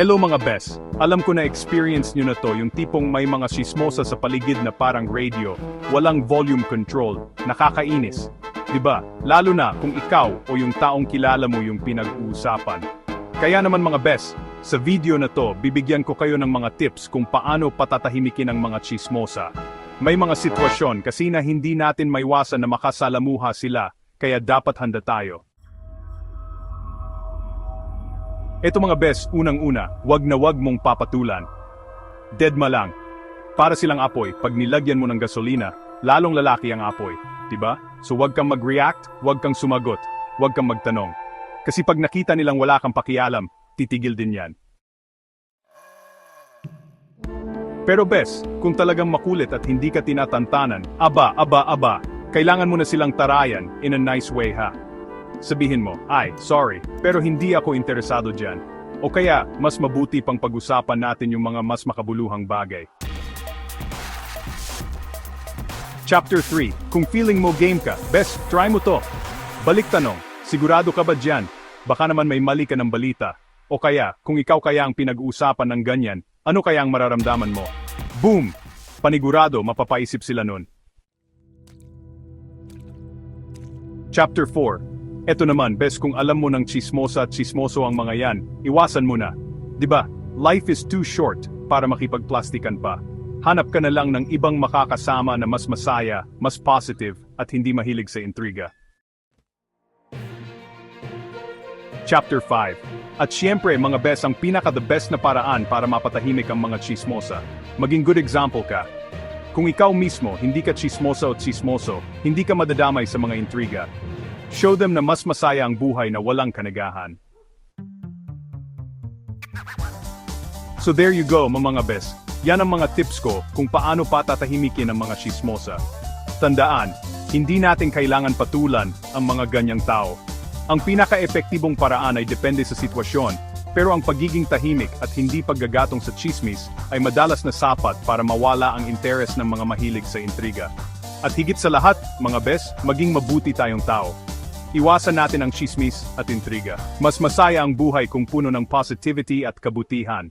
Hello mga bes. Alam ko na experience nyo na to yung tipong may mga sismosa sa paligid na parang radio, walang volume control, nakakainis. ba? Lalo na kung ikaw o yung taong kilala mo yung pinag-uusapan. Kaya naman mga bes, sa video na to, bibigyan ko kayo ng mga tips kung paano patatahimikin ang mga chismosa. May mga sitwasyon kasi na hindi natin maiwasan na makasalamuha sila, kaya dapat handa tayo. Ito mga bes, unang-una, wag na wag mong papatulan. Dead ma lang. Para silang apoy, pag nilagyan mo ng gasolina, lalong lalaki ang apoy, ba? So wag kang mag-react, wag kang sumagot, wag kang magtanong. Kasi pag nakita nilang wala kang pakialam, titigil din 'yan. Pero bes, kung talagang makulit at hindi ka tinatantanan, aba, aba, aba, kailangan mo na silang tarayan in a nice way ha. Sabihin mo, ay, sorry, pero hindi ako interesado dyan. O kaya, mas mabuti pang pag-usapan natin yung mga mas makabuluhang bagay. Chapter 3, kung feeling mo game ka, best, try mo to. Balik tanong, sigurado ka ba dyan? Baka naman may mali ka ng balita. O kaya, kung ikaw kaya ang pinag-uusapan ng ganyan, ano kaya ang mararamdaman mo? Boom! Panigurado, mapapaisip sila nun. Chapter 4 Eto naman, bes kung alam mo ng chismosa at chismoso ang mga yan, iwasan mo na. ba? Life is too short para makipagplastikan pa. Hanap ka na lang ng ibang makakasama na mas masaya, mas positive, at hindi mahilig sa intriga. Chapter 5 At siyempre mga bes ang pinaka-the best na paraan para mapatahimik ang mga chismosa. Maging good example ka. Kung ikaw mismo hindi ka chismosa o chismoso, hindi ka madadamay sa mga intriga. Show them na mas masaya ang buhay na walang kanagahan. So there you go, mga bes. Yan ang mga tips ko kung paano patatahimikin ang mga chismosa. Tandaan, hindi natin kailangan patulan ang mga ganyang tao. Ang pinaka-epektibong paraan ay depende sa sitwasyon, pero ang pagiging tahimik at hindi paggagatong sa chismis ay madalas na sapat para mawala ang interes ng mga mahilig sa intriga. At higit sa lahat, mga bes, maging mabuti tayong tao. Iwasan natin ang chismis at intriga. Mas masaya ang buhay kung puno ng positivity at kabutihan.